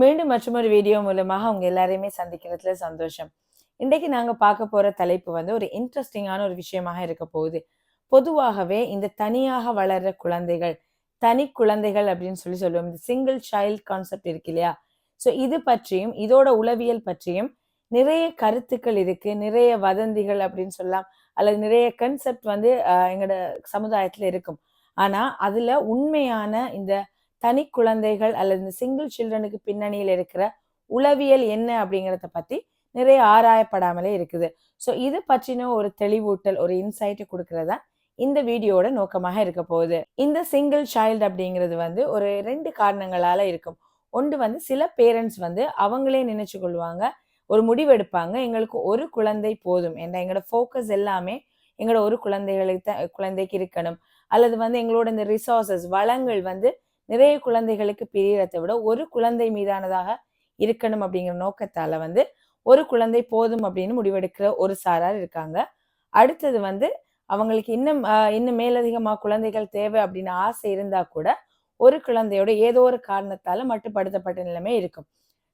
மீண்டும் மற்றொரு வீடியோ மூலமாக அவங்க எல்லாரையுமே சந்திக்கிறதுல சந்தோஷம். இன்றைக்கு நாங்கள் பார்க்க போகிற தலைப்பு வந்து ஒரு இன்ட்ரெஸ்டிங்கான ஒரு விஷயமாக இருக்க போகுது. பொதுவாகவே இந்த தனியாக வளர்ற குழந்தைகள் தனி குழந்தைகள் அப்படின்னு சொல்லி சொல்லுவோம். இந்த சிங்கிள் சைல்ட் கான்செப்ட் இருக்கு இல்லையா? ஸோ இது பற்றியும் இதோட உளவியல் பற்றியும் நிறைய கருத்துக்கள் இருக்கு. நிறைய வதந்திகள் அப்படின்னு சொல்லலாம். அல்லது நிறைய கன்செப்ட் வந்து எங்களோட சமுதாயத்தில் இருக்கும். ஆனால் அதில் உண்மையான இந்த தனி குழந்தைகள் அல்லது இந்த சிங்கிள் சில்ட்ரனுக்கு பின்னணியில் இருக்கிற உளவியல் என்ன அப்படிங்கிறத பத்தி நிறைய ஆராயப்படாமலே இருக்குது. ஸோ இது பற்றின ஒரு தெளிவூட்டல் ஒரு இன்சைட்டை கொடுக்கறதா இந்த வீடியோட நோக்கமாக இருக்க போகுது. இந்த சிங்கிள் சைல்டு அப்படிங்கிறது வந்து ஒரு ரெண்டு காரணங்களால இருக்கும். ஒன்று வந்து சில பேரண்ட்ஸ் வந்து அவங்களே நினைச்சு கொள்வாங்க ஒரு முடிவெடுப்பாங்க எங்களுக்கு ஒரு குழந்தை போதும் என்ற எங்களோட ஃபோக்கஸ் எல்லாமே எங்களோட ஒரு குழந்தைகளுக்கு தான் குழந்தைக்கு இருக்கணும். அல்லது வந்து எங்களோட இந்த ரிசோர்சஸ் வளங்கள் வந்து நிறைய குழந்தைகளுக்கு பிரியறதை விட ஒரு குழந்தை மீதானதாக இருக்கணும் அப்படிங்கிற நோக்கத்தால வந்து ஒரு குழந்தை போதும் அப்படின்னு முடிவெடுக்கிற ஒரு சாரார் இருக்காங்க. அடுத்தது வந்து அவங்களுக்கு இன்னும் இன்னும் மேலதிகமாக குழந்தைகள் தேவை அப்படின்னு ஆசை இருந்தா கூட ஒரு குழந்தையோட ஏதோ ஒரு காரணத்தால மட்டுப்படுத்தப்பட்ட நிலைமை இருக்கும்.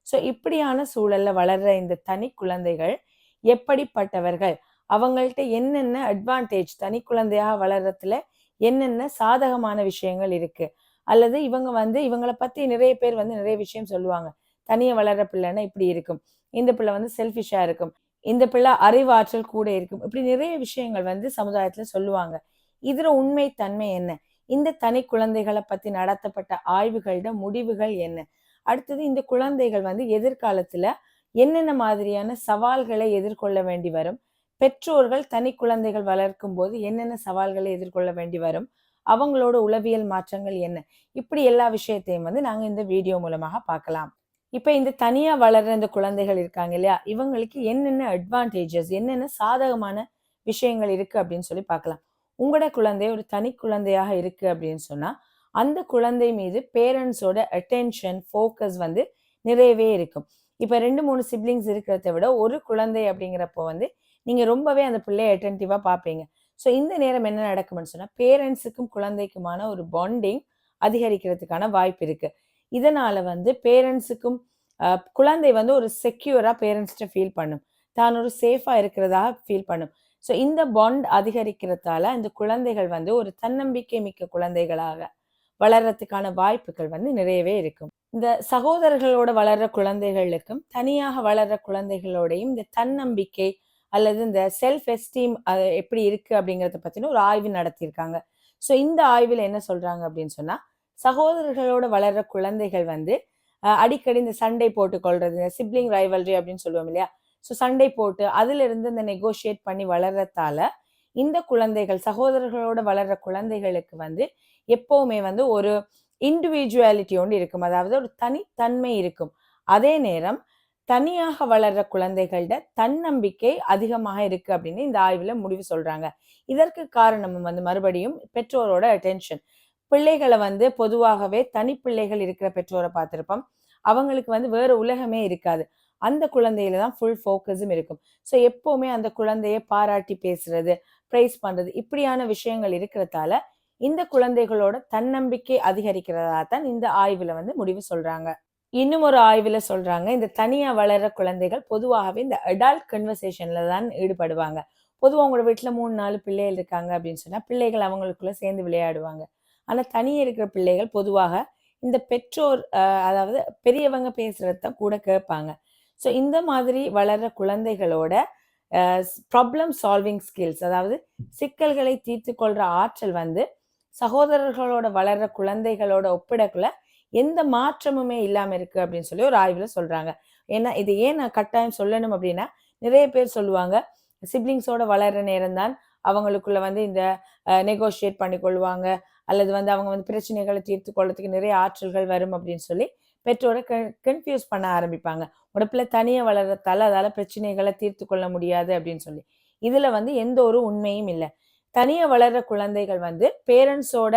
ஸோ இப்படியான சூழல்ல வளர்ற இந்த தனி குழந்தைகள் எப்படிப்பட்டவர்கள்? அவங்கள்ட்ட என்னென்ன அட்வான்டேஜ் தனி குழந்தையாக வளர்றதுல என்னென்ன சாதகமான விஷயங்கள் இருக்குது அல்லது இவங்க வந்து இவங்களை பத்தி நிறைய பேர் வந்து நிறைய விஷயம் சொல்லுவாங்க. தனியை வளர்ற பிள்ளைன்னா இப்படி இருக்கும். இந்த பிள்ளை வந்து செல்ஃபிஷா இருக்கும். இந்த பிள்ளை அறிவாற்றல் கூட இருக்கும். இப்படி நிறைய விஷயங்கள் வந்து சமுதாயத்துல சொல்லுவாங்க. இதுல உண்மை தன்மை என்ன? இந்த தனி குழந்தைகளை பத்தி நடத்தப்பட்ட ஆய்வுகளோட முடிவுகள் என்ன? அடுத்தது இந்த குழந்தைகள் வந்து எதிர்காலத்துல என்னென்ன மாதிரியான சவால்களை எதிர்கொள்ள வேண்டி வரும்? பெற்றோர்கள் தனி குழந்தைகள் வளர்க்கும் போது என்னென்ன சவால்களை எதிர்கொள்ள வேண்டி வரும்? அவங்களோட உளவியல் மாற்றங்கள் என்ன? இப்படி எல்லா விஷயத்தையும் வந்து நாங்கள் இந்த வீடியோ மூலமாக பார்க்கலாம். இப்போ இந்த தனியாக வளர்ற இந்த குழந்தைகள் இருக்காங்க இல்லையா? இவங்களுக்கு என்னென்ன அட்வான்டேஜஸ் என்னென்ன சாதகமான விஷயங்கள் இருக்குது அப்படின்னு சொல்லி பார்க்கலாம். உங்களோட குழந்தை ஒரு தனி குழந்தையாக இருக்குது அப்படின்னு சொன்னால் அந்த குழந்தை மீது பேரண்ட்ஸோட அட்டென்ஷன் ஃபோக்கஸ் வந்து நிறையவே இருக்கும். இப்போ ரெண்டு மூணு சிப்ளிங்ஸ் இருக்கிறத விட ஒரு குழந்தை அப்படிங்கிறப்போ வந்து நீங்கள் ரொம்பவே அந்த பிள்ளைய அட்டென்டிவாக பார்ப்பீங்க. ஸோ இந்த நேரம் என்ன நடக்கும்னு சொன்னால் பேரண்ட்ஸுக்கும் குழந்தைக்குமான ஒரு பாண்டிங் அதிகரிக்கிறதுக்கான வாய்ப்பு இருக்குது இதனால் வந்து பேரண்ட்ஸுக்கும் குழந்தை வந்து ஒரு செக்யூராக பேரண்ட்ஸ்கிட்ட ஃபீல் பண்ணும். தான் ஒரு சேஃபாக இருக்கிறதாக ஃபீல் பண்ணும். ஸோ இந்த பாண்ட் அதிகரிக்கிறதால இந்த குழந்தைகள் வந்து ஒரு தன்னம்பிக்கை மிக்க குழந்தைகளாக வளர்றதுக்கான வாய்ப்புகள் வந்து நிறையவே இருக்கும். இந்த சகோதரர்களோட வளர்ற குழந்தைகளுக்கும் தனியாக வளர்ற குழந்தைகளோடையும் இந்த தன்னம்பிக்கை அல்லது இந்த செல்ஃப் எஸ்டீம் எப்படி இருக்கு அப்படிங்கிறத பத்தின ஒரு ஆய்வு நடத்தியிருக்காங்க. ஸோ இந்த ஆய்வில் என்ன சொல்றாங்க அப்படின்னு சொன்னா சகோதரர்களோட வளர்ற குழந்தைகள் வந்து அடிக்கடி இந்த சண்டை போட்டு கொள்றது இந்த சிப்ளிங் ரைவல்ரி அப்படின்னு சொல்லுவோம் இல்லையா? ஸோ சண்டை போட்டு அதுல இருந்து இந்த நெகோஷியேட் பண்ணி வளர்றதால இந்த குழந்தைகள் சகோதரர்களோட வளர்ற குழந்தைகளுக்கு வந்து எப்பவுமே வந்து ஒரு இண்டிவிஜுவாலிட்டி ஒன்று இருக்கும். அதாவது ஒரு தனித்தன்மை இருக்கும். அதே நேரம் தனியாக வளர்ற குழந்தைகளோட தன்னம்பிக்கை அதிகமாக இருக்கு அப்படின்னு இந்த ஆய்வுல முடிவு சொல்றாங்க. இதற்கு காரணம் வந்து மறுபடியும் பெற்றோரோட அட்டென்ஷன் பிள்ளைகளை வந்து பொதுவாகவே தனி பிள்ளைகள் இருக்கிற பெற்றோரை பார்த்திருப்போம். அவங்களுக்கு வந்து வேற உலகமே இருக்காது. அந்த குழந்தையில தான் ஃபுல் ஃபோக்கஸும் இருக்கும். ஸோ எப்போவுமே அந்த குழந்தைய பாராட்டி பேசுறது ப்ரைஸ் பண்றது இப்படியான விஷயங்கள் இருக்கிறதால இந்த குழந்தைகளோட தன்னம்பிக்கை அதிகரிக்கிறதா தான் இந்த ஆய்வுல வந்து முடிவு சொல்றாங்க. இன்னும் ஒரு ஆய்வில் சொல்றாங்க இந்த தனியாக வளர்ற குழந்தைகள் பொதுவாகவே இந்த அடால்ட் கன்வர்சேஷன்ல தான் ஈடுபடுவாங்க. பொதுவாக உங்களோட வீட்டில் மூணு நாலு பிள்ளைகள் இருக்காங்க அப்படின்னு சொன்னால் பிள்ளைகள் அவங்களுக்குள்ள சேர்ந்து விளையாடுவாங்க. ஆனால் தனியே இருக்கிற பிள்ளைகள் பொதுவாக இந்த பெற்றோர் அதாவது பெரியவங்க பேசுகிறத கூட கேட்பாங்க. ஸோ இந்த மாதிரி வளர்கிற குழந்தைகளோட ப்ராப்ளம் சால்விங் ஸ்கில்ஸ் அதாவது சிக்கல்களை தீர்த்து கொள்கிற ஆற்றல் வந்து சகோதரர்களோட வளர்ற குழந்தைகளோட ஒப்பிடக்குள்ள எந்த மாற்றமுமே இல்லாமல் இருக்கு அப்படின்னு சொல்லி ஒரு ஆய்வில் சொல்கிறாங்க ஏன்னா இது ஏன் நான் கட்டாயம் சொல்லணும் அப்படின்னா நிறைய பேர் சொல்லுவாங்க சிப்ளிங்ஸோட வளர்கிற நேரம் தான் அவங்களுக்குள்ள வந்து இந்த நெகோஷியேட் பண்ணி கொள்வாங்க. அல்லது வந்து அவங்க வந்து பிரச்சனைகளை தீர்த்து கொள்றதுக்கு நிறைய ஆற்றல்கள் வரும் அப்படின்னு சொல்லி பெற்றோரை கன்ஃபியூஸ் பண்ண ஆரம்பிப்பாங்க. உடப்புல தனியாக வளர்றதால அதால் பிரச்சனைகளை தீர்த்து கொள்ள முடியாது அப்படின்னு சொல்லி. இதில் வந்து எந்த ஒரு உண்மையும் இல்லை. தனியாக வளர்ற குழந்தைகள் வந்து பேரண்ட்ஸோட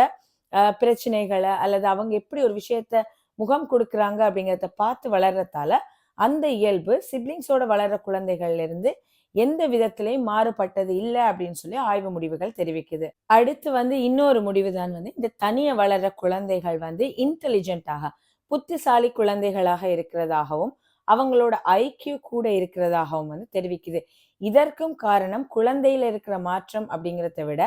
பிரச்சனைகளை அல்லது அவங்க எப்படி ஒரு விஷயத்த முகம் கொடுக்குறாங்க அப்படிங்கிறத பார்த்து வளர்றதால அந்த இயல்பு சிப்ளிங்ஸோட வளர்ற குழந்தைகள்ல இருந்து எந்த விதத்திலையும் மாறுபட்டது இல்லை அப்படின்னு சொல்லி ஆய்வு முடிவுகள் தெரிவிக்குது. அடுத்து வந்து இன்னொரு முடிவு தான் வந்து இந்த தனியை வளர்ற குழந்தைகள் வந்து இன்டெலிஜென்ட்டாக புத்திசாலி குழந்தைகளாக இருக்கிறதாகவும் அவங்களோட ஐக்கியூ கூட இருக்கிறதாகவும் வந்து தெரிவிக்குது. இதற்கும் காரணம் குழந்தையில இருக்கிற மாற்றம் அப்படிங்கிறத விட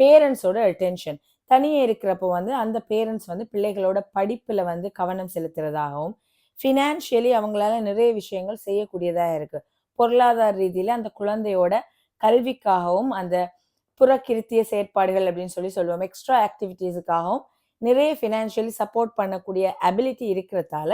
பேரண்ட்ஸோட அட்டென்ஷன் தனியே இருக்கிறப்போ வந்து அந்த பேரண்ட்ஸ் வந்து பிள்ளைகளோட படிப்பில் வந்து கவனம் செலுத்துறதாகவும் ஃபினான்ஷியலி அவங்களால நிறைய விஷயங்கள் செய்யக்கூடியதாக இருக்குது பொருளாதார ரீதியில் அந்த குழந்தையோட கல்விக்காகவும் அந்த புறக்கிருத்திய செயற்பாடுகள் அப்படின்னு சொல்லி சொல்லுவோம். எக்ஸ்ட்ரா ஆக்டிவிட்டீஸுக்காகவும் நிறைய ஃபினான்ஷியலி சப்போர்ட் பண்ணக்கூடிய அபிலிட்டி இருக்கிறதால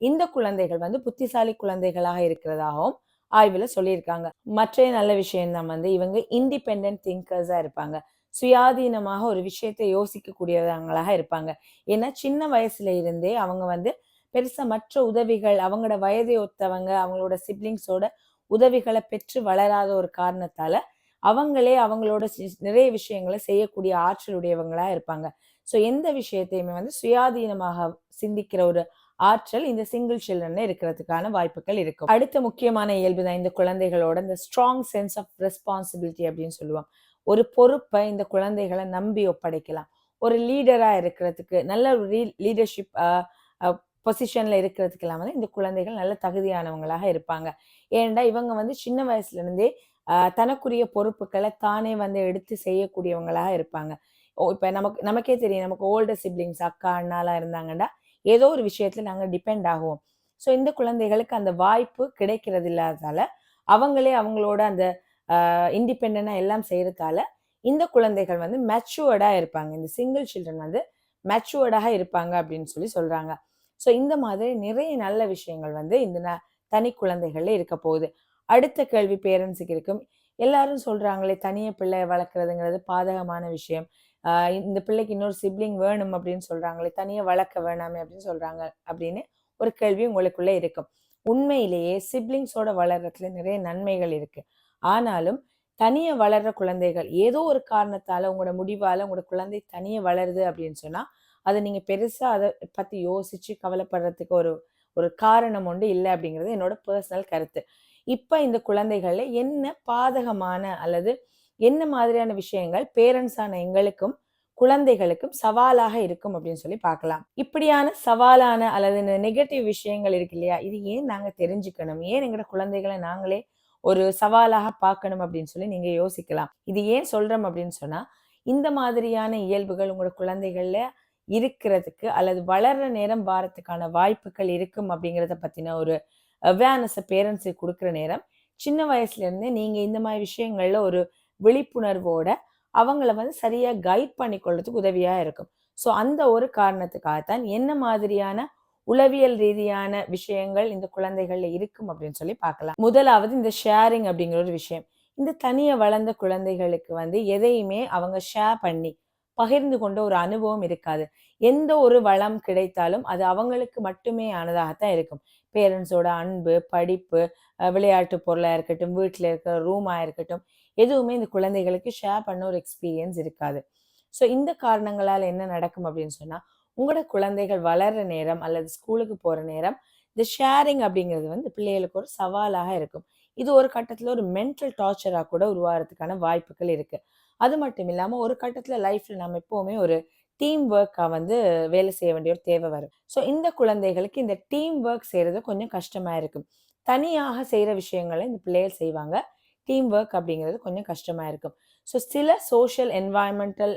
இந்த குழந்தைகள் வந்து புத்திசாலி குழந்தைகளாக இருக்கிறதாகவும் ஆய்வில் சொல்லியிருக்காங்க. மற்ற நல்ல விஷயம் தான் வந்து இவங்க இண்டிபெண்ட் திங்கர்ஸாக இருப்பாங்க. சுயாதீனமாக ஒரு விஷயத்தை யோசிக்கக்கூடியவங்களாக இருப்பாங்க. ஏன்னா சின்ன வயசுல இருந்தே அவங்க வந்து பெருசா மற்ற உதவிகள் அவங்களோட வயதை ஒத்தவங்க அவங்களோட சிப்ளிங்ஸோட உதவிகளை பெற்று வளராத ஒரு காரணத்தால அவங்களே அவங்களோட நிறைய விஷயங்களை செய்யக்கூடிய ஆற்றலுடையவங்களா இருப்பாங்க. ஸோ எந்த விஷயத்தையுமே வந்து சுயாதீனமாக சிந்திக்கிற ஒரு ஆற்றல் இந்த சிங்கிள் சில்ட்ரன் இருக்கிறதுக்கான வாய்ப்புகள் இருக்கும். அடுத்த முக்கியமான இயல்பு தான் இந்த குழந்தைகளோட இந்த ஸ்ட்ராங் சென்ஸ் ஆஃப் ரெஸ்பான்சிபிலிட்டி அப்படின்னு சொல்லுவாங்க. ஒரு பொறுப்பை இந்த குழந்தைகளை நம்பி ஒப்படைக்கலாம். ஒரு லீடராக இருக்கிறதுக்கு நல்ல ஒரு லீடர்ஷிப் பொசிஷனில் இருக்கிறதுக்கெல்லாம் வந்து இந்த குழந்தைகள் நல்ல தகுதியானவங்களாக இருப்பாங்க. ஏன்டா இவங்க வந்து சின்ன வயசுலேருந்தே தனக்குரிய பொறுப்புகளை தானே வந்து எடுத்து செய்யக்கூடியவங்களாக இருப்பாங்க. ஓ நமக்கு நமக்கே தெரியும். நமக்கு ஓல்டர் சிப்ளிங்ஸ் அக்கா அண்ணாலாம் இருந்தாங்கன்னா ஏதோ ஒரு விஷயத்தில் நாங்கள் டிபெண்ட் ஆகுவோம். ஸோ இந்த குழந்தைகளுக்கு அந்த வாய்ப்பு கிடைக்கிறது இல்லாதால அவங்களே அவங்களோட அந்த இண்டிபெண்டாக எல்லாம் செய்கிறதால இந்த குழந்தைகள் வந்து மெச்சுவர்டாக இருப்பாங்க. இந்த சிங்கிள் சில்ட்ரன் வந்து மெச்சுவர்டாக இருப்பாங்க அப்படின்னு சொல்லி சொல்கிறாங்க ஸோ இந்த மாதிரி நிறைய நல்ல விஷயங்கள் வந்து இந்த ந- தனி குழந்தைகள்ல இருக்க போகுது. அடுத்த கேள்வி பேரண்ட்ஸுக்கு இருக்கும். எல்லாரும் சொல்கிறாங்களே தனிய பிள்ளை வளர்க்குறதுங்கிறது பாதகமான விஷயம். இந்த பிள்ளைக்கு இன்னொரு சிப்ளிங் வேணும் அப்படின்னு சொல்கிறாங்களே தனியாக வளர்க்க வேணாமே அப்படின்னு சொல்கிறாங்க அப்படின்னு ஒரு கேள்வி உங்களுக்குள்ளே இருக்கும். உண்மையிலேயே சிப்ளிங்ஸோட வளர்கிறதுல நிறைய நன்மைகள் இருக்குது ஆனாலும் தனியே வளர்ற குழந்தைகள் ஏதோ ஒரு காரணத்தால உங்களோட முடிவால உங்களோட குழந்தை தனியே வளருது அப்படின்னு சொன்னா அதை நீங்க பெருசா அதை பத்தி யோசிச்சு கவலைப்படுறதுக்கு ஒரு ஒரு காரணம் ஒன்று இல்லை அப்படிங்கிறது என்னோட பர்சனல் கருத்து. இப்போ இந்த குழந்தைகள்ல என்ன பாதகமான அல்லது என்ன மாதிரியான விஷயங்கள் பேரண்ட்ஸான எங்களுக்கும் குழந்தைகளுக்கும் சவாலாக இருக்கும் அப்படின்னு சொல்லி பார்க்கலாம். இப்படியான சவாலான அல்லது நெகட்டிவ் விஷயங்கள் இருக்கு இல்லையா? இது ஏன் நாங்கள் தெரிஞ்சுக்கணும்? ஏன் எங்களோட குழந்தைகளை நாங்களே ஒரு சவாலாக பார்க்கணும் அப்படின்னு சொல்லி நீங்க யோசிக்கலாம். இது ஏன் சொல்றோம் அப்படின்னு சொன்னா இந்த மாதிரியான இயல்புகள் உங்களோட குழந்தைகள்ல இருக்கிறதுக்கு அல்லது வளர்ற நேரம் வாரத்துக்கான வாய்ப்புகள் இருக்கும் அப்படிங்கிறத பத்தின ஒரு அவேர்னஸை பேரண்ட்ஸுக்கு கொடுக்குற நேரம் சின்ன வயசுல இருந்தே நீங்க இந்த மாதிரி விஷயங்கள்ல ஒரு விழிப்புணர்வோட அவங்கள வந்து சரியா கைட் பண்ணி கொள்றதுக்கு உதவியா இருக்கும். ஸோ அந்த ஒரு காரணத்துக்காகத்தான் என்ன மாதிரியான உளவியல் ரீதியான விஷயங்கள் இந்த குழந்தைகள்ல இருக்கும் அப்படின்னு சொல்லி பார்க்கலாம். முதலாவது இந்த ஷேரிங் அப்படிங்கிற ஒரு விஷயம். இந்த தனியை வளர்ந்த குழந்தைகளுக்கு வந்து எதையுமே அவங்க ஷேர் பண்ணி பகிர்ந்து கொண்ட ஒரு அனுபவம் இருக்காது. எந்த ஒரு வளம் கிடைத்தாலும் அது அவங்களுக்கு மட்டுமே ஆனதாகத்தான் இருக்கும். பேரண்ட்ஸோட அன்பு படிப்பு விளையாட்டு பொருளா இருக்கட்டும் வீட்டில் இருக்கிற ரூமாக இருக்கட்டும் எதுவுமே இந்த குழந்தைகளுக்கு ஷேர் பண்ண ஒரு எக்ஸ்பீரியன்ஸ் இருக்காது. ஸோ இந்த காரணங்களால் என்ன நடக்கும் அப்படின்னு சொன்னா உங்களோட குழந்தைகள் வளர்கிற நேரம் அல்லது ஸ்கூலுக்கு போகிற நேரம் இந்த ஷேரிங் அப்படிங்கிறது வந்து பிள்ளைகளுக்கு ஒரு சவாலாக இருக்கும். இது ஒரு கட்டத்தில் ஒரு மென்டல் டார்ச்சராக கூட உருவாகிறதுக்கான வாய்ப்புகள் இருக்குது அது மட்டும் இல்லாமல் ஒரு கட்டத்தில் லைஃப்பில் நம்ம எப்போவுமே ஒரு டீம் ஒர்க்காக வந்து வேலை செய்ய வேண்டிய ஒரு தேவை வரும். ஸோ இந்த குழந்தைகளுக்கு இந்த டீம் ஒர்க் செய்கிறது கொஞ்சம் கஷ்டமாக இருக்கும். தனியாக செய்கிற விஷயங்களை இந்த பிள்ளைகள் செய்வாங்க. டீம் ஒர்க் அப்படிங்கிறது கொஞ்சம் கஷ்டமாக இருக்கும். ஸோ சில சோஷியல் என்வாயன்மெண்டல்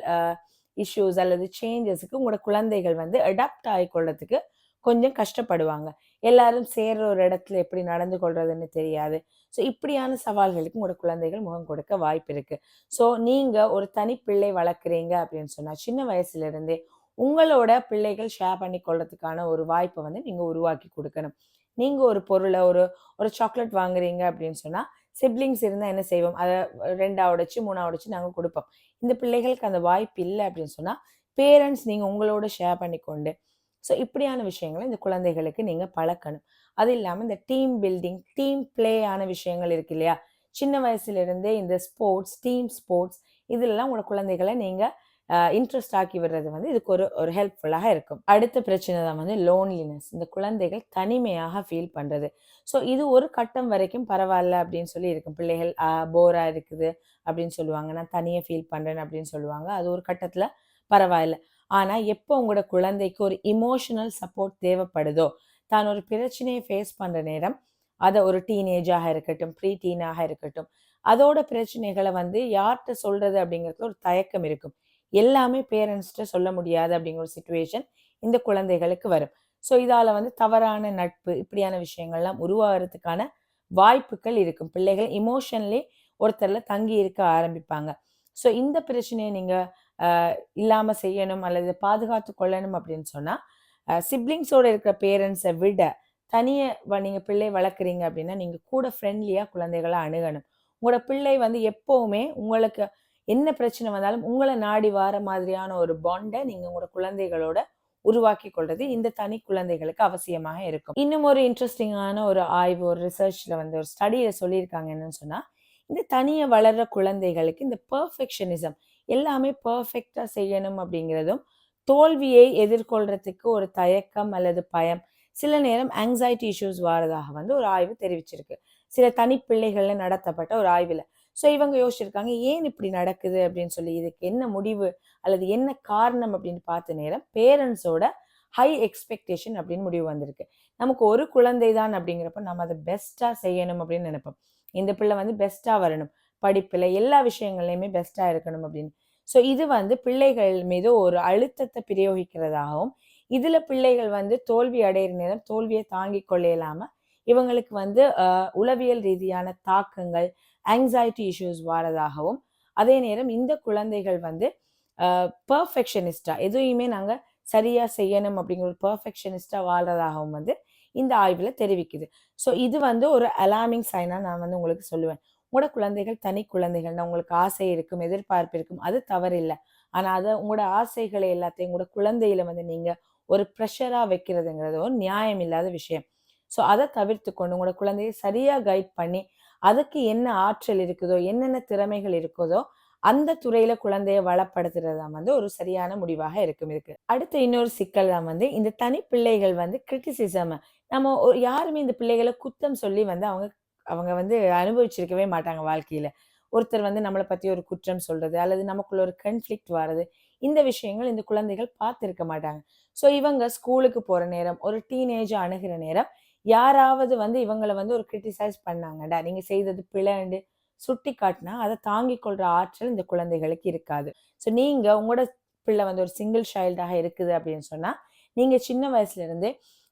இஷ்யூஸ் அல்லது சேஞ்சஸுக்கு உங்களோட குழந்தைகள் வந்து அடாப்ட் ஆகிக்கொள்றதுக்கு கொஞ்சம் கஷ்டப்படுவாங்க. எல்லாரும் சேர்ற ஒரு இடத்துல எப்படி நடந்து கொள்றதுன்னு தெரியாது. ஸோ இப்படியான சவால்களுக்கு உங்களோட குழந்தைகள் முகம் கொடுக்க வாய்ப்பு இருக்கு. ஸோ நீங்க ஒரு தனி பிள்ளை வளர்க்குறீங்க அப்படின்னு சொன்னா சின்ன வயசுல இருந்தே உங்களோட பிள்ளைகள் ஷேர் பண்ணி கொள்றதுக்கான ஒரு வாய்ப்பை வந்து நீங்க உருவாக்கி கொடுக்கணும். நீங்க ஒரு பொருளை ஒரு ஒரு சாக்லேட் வாங்குறீங்க அப்படின்னு சொன்னா சிப்ளிங்ஸ் இருந்தால் என்ன செய்வோம்? அதை ரெண்டா உடைச்சு மூணா உடைச்சு நாங்கள் கொடுப்போம். இந்த பிள்ளைகளுக்கு அந்த வாய்ப்பு இல்லை அப்படின்னு சொன்னால் பேரண்ட்ஸ் நீங்கள் உங்களோட ஷேர் பண்ணிக்கொண்டு ஸோ இப்படியான விஷயங்களை இந்த குழந்தைகளுக்கு நீங்கள் பழக்கணும். அது இல்லாமல் இந்த டீம் பில்டிங் டீம் பிளே ஆன விஷயங்கள் இருக்கு இல்லையா? சின்ன வயசுலேருந்தே இந்த ஸ்போர்ட்ஸ் டீம் ஸ்போர்ட்ஸ் இதெல்லாம் உங்களோட குழந்தைகளை நீங்கள் இன்ட்ரெஸ்ட் ஆக்கி விடுறது வந்து இதுக்கு ஒரு ஒரு ஹெல்ப்ஃபுல்லாக இருக்கும். அடுத்த பிரச்சனை தான் வந்து லோன்லினஸ் இந்த குழந்தைகள் தனிமையாக ஃபீல் பண்ணுறது ஸோ இது ஒரு கட்டம் வரைக்கும் பரவாயில்ல அப்படின்னு சொல்லி இருக்கும். பிள்ளைகள் போராக இருக்குது அப்படின்னு சொல்லுவாங்க. நான் தனியாக ஃபீல் பண்ணுறேன் அப்படின்னு சொல்லுவாங்க. அது ஒரு கட்டத்தில் பரவாயில்ல. ஆனால் எப்போ உங்களோட குழந்தைக்கு ஒரு இமோஷனல் சப்போர்ட் தேவைப்படுதோ தான் ஒரு பிரச்சனையை ஃபேஸ் பண்ணுற நேரம் அதை ஒரு டீனேஜாக இருக்கட்டும் ப்ரீ டீனாக இருக்கட்டும் அதோட பிரச்சனைகளை வந்து யார்கிட்ட சொல்றது அப்படிங்கிறது ஒரு தயக்கம் இருக்கும். எல்லாமே பேரண்ட்ஸ்கிட்ட சொல்ல முடியாது அப்படிங்கிற ஒரு சுச்சுவேஷன் இந்த குழந்தைகளுக்கு வரும். ஸோ இதால் வந்து தவறான நட்பு இப்படியான விஷயங்கள்லாம் உருவாகிறதுக்கான வாய்ப்புகள் இருக்கும். பிள்ளைகள் இமோஷன்லே ஒருத்தரில் தங்கி இருக்க ஆரம்பிப்பாங்க. ஸோ இந்த பிரச்சனையை நீங்கள் இல்லாமல் செய்யணும் அல்லது பாதுகாத்து கொள்ளணும் அப்படின்னு சொன்னால் சிப்ளிங்ஸோட இருக்கிற பேரண்ட்ஸை விட தனியாக நீங்கள் பிள்ளை வளர்க்குறீங்க அப்படின்னா நீங்கள் கூட ஃப்ரெண்ட்லியாக குழந்தைகளை அணுகணும். உங்களோட பிள்ளை வந்து எப்போவுமே உங்களுக்கு என்ன பிரச்சனை வந்தாலும் உங்களை நாடி வார மாதிரியான ஒரு பாண்டை நீங்கள் உங்களோட குழந்தைகளோட உருவாக்கி கொள்வது இந்த தனி குழந்தைகளுக்கு அவசியமாக இருக்கும். இன்னும் ஒரு இன்ட்ரெஸ்டிங்கான ஒரு ஆய்வு ஒரு ரிசர்ச்ல வந்து ஒரு ஸ்டடியில் சொல்லியிருக்காங்க என்னன்னு சொன்னால் இந்த தனியை வளர்ற குழந்தைகளுக்கு இந்த பர்ஃபெக்ஷனிசம் எல்லாமே பர்ஃபெக்டாக செய்யணும் அப்படிங்கிறதும் தோல்வியை எதிர்கொள்றதுக்கு ஒரு தயக்கம் அல்லது பயம் சில நேரம் ஆங்ஸைட்டி இஷ்யூஸ் வாரதாக வந்து ஒரு ஆய்வு தெரிவிச்சிருக்கு. சில தனிப்பிள்ளைகள்ல நடத்தப்பட்ட ஒரு ஆய்வில். ஸோ இவங்க யோசிச்சிருக்காங்க ஏன் இப்படி நடக்குது? அப்படின்னு சொல்லி இதுக்கு என்ன முடிவு அல்லது என்ன காரணம் அப்படின்னு பார்த்த நேரம் பேரண்ட்ஸோட ஹை எக்ஸ்பெக்டேஷன் அப்படின்னு முடிவு வந்திருக்கு. நமக்கு ஒரு குழந்தை தான் அப்படிங்கிறப்ப நம்ம அதை பெஸ்ட்டாக செய்யணும் அப்படின்னு நினைப்போம். இந்த பிள்ளை வந்து பெஸ்ட்டாக வரணும். படிப்பில் எல்லா விஷயங்கள்லையுமே பெஸ்ட்டாக இருக்கணும் அப்படின்னு. ஸோ இது வந்து பிள்ளைகள் மீது ஒரு அழுத்தத்தை பிரயோகிக்கிறதாகவும் இதில் பிள்ளைகள் வந்து தோல்வி அடையிற நேரம் தோல்வியை தாங்கிக் கொள்ள இவங்களுக்கு வந்து உளவியல் ரீதியான தாக்கங்கள் ஆங்ஸைட்டி இஷ்யூஸ் வரதாகவும் அதே நேரம் இந்த குழந்தைகள் வந்து பர்ஃபெக்ஷனிஸ்டாக எதையுமே நாங்கள் சரியாக செய்யணும் அப்படிங்கிற ஒரு பர்ஃபெக்ஷனிஸ்டாக வாழ்றதாகவும் வந்து இந்த ஆய்வில் தெரிவிக்குது. ஸோ இது வந்து ஒரு அலாமிங் சைனாக நான் வந்து உங்களுக்கு சொல்லுவேன். உங்களோட குழந்தைகள் தனி குழந்தைகள் நான் உங்களுக்கு ஆசை இருக்கும் எதிர்பார்ப்பு இருக்கும் அது தவறில்லை. ஆனால் அதை உங்களோட ஆசைகளை எல்லாத்தையும் உங்களோட குழந்தையில வந்து நீங்கள் ஒரு ப்ரெஷராக வைக்கிறதுங்கிறது ஒரு நியாயம் இல்லாத விஷயம். ஸோ அதை தவிர்த்து கொண்டு உங்களோட குழந்தையை சரியாக கைட் பண்ணி அதுக்கு என்ன ஆற்றல் இருக்குதோ என்னென்ன திறமைகள் இருக்குதோ அந்த துறையில குழந்தையை வளப்படுத்துறது தான் வந்து ஒரு சரியான முடிவாக இருக்கும் இருக்கு அடுத்த இன்னொரு சிக்கல் தான் வந்து இந்த தனி பிள்ளைகள் வந்து கிரிட்டிசிசம் நம்ம ஒரு- யாருமே இந்த பிள்ளைகளை குத்தம் சொல்லி வந்து அவங்க அவங்க வந்து அனுபவிச்சிருக்கவே மாட்டாங்க வாழ்க்கையில. ஒருத்தர் வந்து நம்மளை பத்தி ஒரு குற்றம் சொல்றது அல்லது நமக்குள்ள ஒரு கன்ஃப்ளிக்ட் வர்றது இந்த விஷயங்கள் இந்த குழந்தைகள் பார்த்திருக்க மாட்டாங்க. ஸோ இவங்க ஸ்கூலுக்கு போற நேரம் ஒரு டீனேஜ் அணுகிற நேரம் யாராவது வந்து இவங்களை வந்து ஒரு கிரிட்டிசைஸ் பண்ணாங்கடா. நீங்க செய்தது பிழைண்டு சுட்டி காட்டினா அதை தாங்கி கொள்ற ஆற்றல் இந்த குழந்தைகளுக்கு இருக்காது. ஸோ நீங்க உங்களோட பிள்ளை வந்து ஒரு சிங்கிள் சைல்டாக இருக்குது அப்படின்னு சொன்னா நீங்க சின்ன வயசுல இருந்தே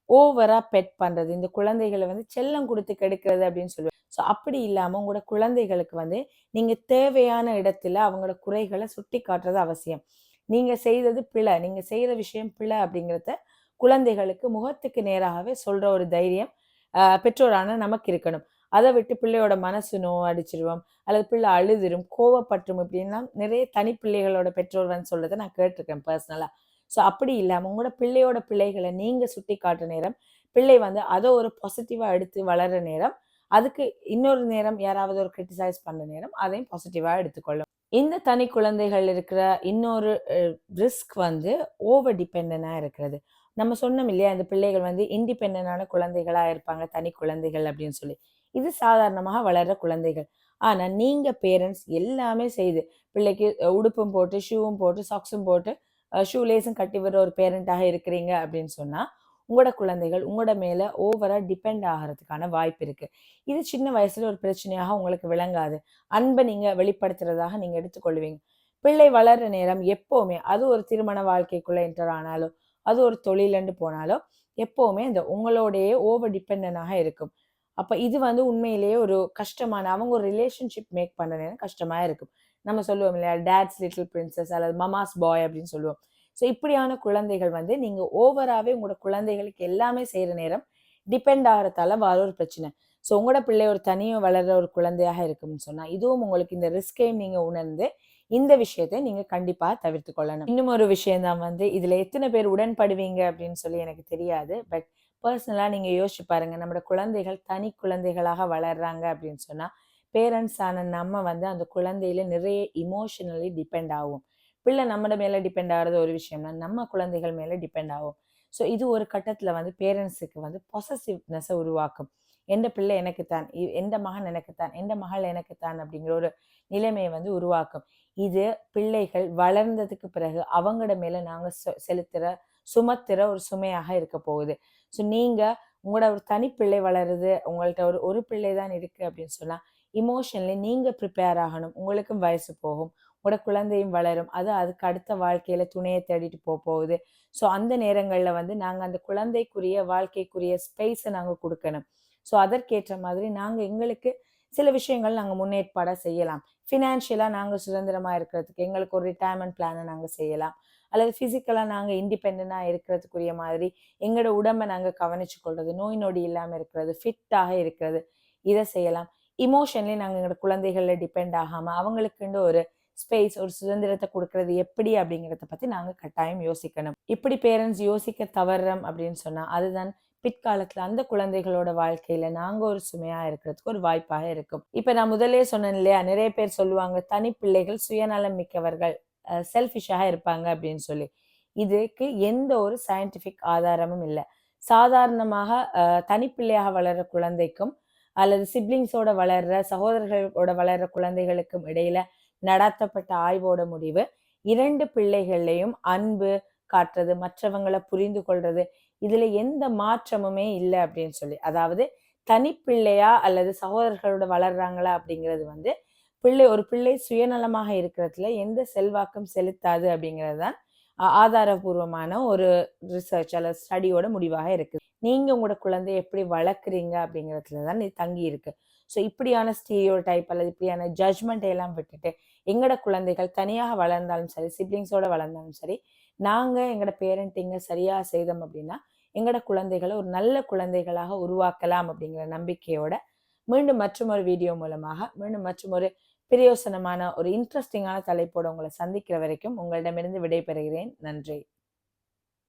ஓவரா பெட் பண்றது இந்த குழந்தைகளை வந்து செல்லம் கொடுத்து கெடுக்கிறது அப்படின்னு சொல்லுவேன் ஸோ அப்படி இல்லாம உங்களோட குழந்தைகளுக்கு வந்து நீங்க தேவையான இடத்துல அவங்களோட குறைகளை சுட்டி காட்டுறது அவசியம். நீங்க செய்தது பிழை நீங்க செய்யற விஷயம் பிழை அப்படிங்கிறத குழந்தைகளுக்கு முகத்துக்கு நேராகவே சொல்கிற ஒரு தைரியம் பெற்றோரான நமக்கு இருக்கணும். அதை விட்டு பிள்ளையோட மனசு நோ அடிச்சிருவோம் அல்லது பிள்ளை அழுதுரும் கோவப்பற்றும் இப்படின்லாம் நிறைய தனி பிள்ளைகளோட பெற்றோர் வந்து சொல்றதை நான் கேட்டிருக்கேன் பர்சனலா ஸோ அப்படி இல்லாமல் உங்களோட பிள்ளையோட பிள்ளைகளை நீங்க சுட்டி காட்டுற நேரம் பிள்ளை வந்து அதை ஒரு பாசிட்டிவா எடுத்து வளர்ற நேரம் அதுக்கு இன்னொரு நேரம் யாராவது ஒரு கிரிட்டிசைஸ் பண்ற நேரம் அதையும் பாசிட்டிவா எடுத்துக்கொள்ளும். இந்த தனி குழந்தைகள் இருக்கிற இன்னொரு ரிஸ்க் வந்து ஓவர் டிபெண்டனா இருக்கிறது. நம்ம சொன்னோம் இல்லையா இந்த பிள்ளைகள் வந்து இண்டிபெண்டான குழந்தைகளாக இருப்பாங்க தனி குழந்தைகள் அப்படின்னு சொல்லி. இது சாதாரணமாக வளர்ற குழந்தைகள். ஆனால் நீங்கள் பேரண்ட்ஸ் எல்லாமே செய்து பிள்ளைக்கு உடுப்பும் போட்டு ஷூவும் போட்டு சாக்ஸும் போட்டு ஷூ லேஸும் கட்டி வர ஒரு பேரண்ட்டாக இருக்கிறீங்க அப்படின்னு சொன்னால் உங்களோட குழந்தைகள் உங்களோட மேலே ஓவராக டிபெண்ட் ஆகிறதுக்கான வாய்ப்பு இருக்குது இது சின்ன வயசில் ஒரு பிரச்சனையாக உங்களுக்கு விளங்காது. அன்பை நீங்கள் வெளிப்படுத்துறதாக நீங்கள் எடுத்துக்கொள்வீங்க. பிள்ளை வளர்ற நேரம் எப்போவுமே அது ஒரு திருமண வாழ்க்கைக்குள்ளே என்டர் ஆனாலும் அது ஒரு தொழிலண்டு போனாலோ எப்போவுமே அந்த உங்களோடையே ஓவர் டிபெண்டனாக இருக்கும். அப்போ இது வந்து உண்மையிலேயே ஒரு கஷ்டமான அவங்க ஒரு ரிலேஷன்ஷிப் மேக் பண்ண நேரம் இருக்கும். நம்ம சொல்லுவோம் இல்லையா டேட்ஸ் லிட்டில் பிரின்சஸ் அல்லது மமாஸ் பாய் அப்படின்னு சொல்லுவோம். ஸோ இப்படியான குழந்தைகள் வந்து நீங்கள் ஓவராகவே உங்களோட குழந்தைகளுக்கு எல்லாமே செய்கிற நேரம் டிபெண்ட் ஆகிறதால வர ஒரு பிரச்சனை. ஸோ உங்களோட பிள்ளை ஒரு தனியாக வளர்கிற ஒரு குழந்தையாக இருக்கும்னு சொன்னால் இதுவும் உங்களுக்கு இந்த ரிஸ்கையும் நீங்கள் உணர்ந்து இந்த விஷயத்தை நீங்க கண்டிப்பா தவிர்த்து கொள்ளணும் இன்னும் ஒரு விஷயம் தான் வந்து இதுல எத்தனை பேர் உடன்படுவீங்க? அப்படின்னு சொல்லி எனக்கு தெரியாது. பட் பர்சனலா நீங்க யோசிச்சு பாருங்க நம்மளோட குழந்தைகள் தனி குழந்தைகளாக வளர்றாங்க அப்படின்னு சொன்னா பேரண்ட்ஸ் ஆன நம்ம வந்து அந்த குழந்தையில நிறைய இமோஷனலி டிபெண்ட் ஆகும். பிள்ளை நம்மட மேல டிபெண்ட் ஆகிறது ஒரு விஷயம்னா நம்ம குழந்தைகள் மேல டிபெண்ட் ஆகும். ஸோ இது ஒரு கட்டத்துல வந்து பேரண்ட்ஸுக்கு வந்து பொசசிவ்னஸை உருவாக்கும். எந்த பிள்ளை எனக்குத்தான்? இ- எந்த மகன் எனக்குத்தான்? எந்த மகள் எனக்குத்தான்? அப்படிங்கிற ஒரு நிலைமையை வந்து உருவாக்கும். இது பிள்ளைகள் வளர்ந்ததுக்கு பிறகு அவங்களோட மேல நாங்க செ- செலுத்துற சுமத்துற ஒரு சுமையாக இருக்க போகுது. ஸோ நீங்க உங்களோட ஒரு தனிப்பிள்ளை வளருது உங்கள்ட்ட ஒரு ஒரு பிள்ளை தான் இருக்கு அப்படின்னு சொன்னா இமோஷனலி நீங்க ப்ரிப்பேர் ஆகணும். உங்களுக்கும் வயசு போகும் உங்களோட குழந்தையும் வளரும். அது அதுக்கு அடுத்த வாழ்க்கையில துணையை தேடிட்டு போக போகுது. ஸோ அந்த நேரங்கள்ல வந்து நாங்க அந்த குழந்தைக்குரிய வாழ்க்கைக்குரிய ஸ்பேஸை நாங்க கொடுக்கணும். ஸோ அதற்கேற்ற மாதிரி நாங்கள் எங்களுக்கு சில விஷயங்கள் நாங்கள் முன்னேற்பாடாக செய்யலாம். ஃபினான்ஷியலாக நாங்கள் சுதந்திரமாக இருக்கிறதுக்கு எங்களுக்கு ஒரு ரிட்டையர்மெண்ட் பிளானை நாங்கள் செய்யலாம். அல்லது ஃபிசிக்கலாக நாங்கள் இண்டிபெண்டா இருக்கிறதுக்குரிய மாதிரி எங்களோட உடம்பை நாங்கள் கவனிச்சு கொள்றது நோய் நொடி இல்லாமல் இருக்கிறது ஃபிட்டாக இருக்கிறது இதை செய்யலாம். இமோஷன்லேயும் நாங்கள் எங்களோட குழந்தைகளில் டிபெண்ட் ஆகாமல் அவங்களுக்குண்டு ஒரு ஸ்பேஸ் ஒரு சுதந்திரத்தை கொடுக்கறது எப்படி அப்படிங்கிறத பற்றி நாங்கள் கட்டாயம் யோசிக்கணும். இப்படி பேரண்ட்ஸ் யோசிக்க தவறுறோம் அப்படின்னு சொன்னால் அதுதான் பிற்காலத்துல அந்த குழந்தைகளோட வாழ்க்கையில நாங்க ஒரு சுமையா இருக்கிறதுக்கு ஒரு வாய்ப்பாக இருக்கும். இப்ப நான் முதலே சொன்னேன் இல்லையா? நிறைய பேர் சொல்லுவாங்க தனி பிள்ளைகள் சுயநலம் மிக்கவர்கள் செல்ஃபிஷாக இருப்பாங்க அப்படின்னு சொல்லி. இதுக்கு எந்த ஒரு சயின்டிஃபிக் ஆதாரமும் இல்லை. சாதாரணமாக தனிப்பிள்ளையாக வளர்கிற குழந்தைக்கும் அல்லது சிப்ளிங்ஸோட வளர்ற சகோதரர்களோட வளர்ற குழந்தைகளுக்கும் இடையில நடத்தப்பட்ட ஆய்வோட முடிவு இரண்டு பிள்ளைகள்லையும் அன்பு காட்டுறது மற்றவங்களை புரிந்து கொள்றது இதுல எந்த மாற்றமுமே இல்லை அப்படின்னு சொல்லி. அதாவது தனிப்பிள்ளையா அல்லது சகோதரர்களோட வளர்றாங்களா அப்படிங்கிறது வந்து பிள்ளை ஒரு பிள்ளை சுயநலமாக இருக்கிறதுல எந்த செல்வாக்கம் செலுத்தாது அப்படிங்கிறது தான் ஆதாரபூர்வமான ஒரு ரிசர்ச் அல்லது ஸ்டடியோட முடிவாக இருக்குது. நீங்கள் உங்களோட குழந்தைய எப்படி வளர்க்குறீங்க அப்படிங்கிறதுல தான் இது தங்கி இருக்கு. ஸோ இப்படியான ஸ்டீரியோ டைப் அல்லது இப்படியான ஜட்ஜ்மெண்ட் எல்லாம் விட்டுட்டு எங்களோட குழந்தைகள் தனியாக வளர்ந்தாலும் சரி சிப்ளிங்ஸோட வளர்ந்தாலும் சரி நாங்கள் எங்களோட பேரண்டிங்கை சரியாக செய்தோம் அப்படின்னா எங்களோட குழந்தைகளை ஒரு நல்ல குழந்தைகளாக உருவாக்கலாம் அப்படிங்கிற நம்பிக்கையோட மீண்டும் மற்றும் ஒரு வீடியோ மூலமாக மீண்டும் மற்றும் ஒரு பிரயோசனமான ஒரு இன்ட்ரெஸ்டிங்கான தலைப்போட உங்களை சந்திக்கிற வரைக்கும் உங்களிடமிருந்து விடைபெறுகிறேன். நன்றி.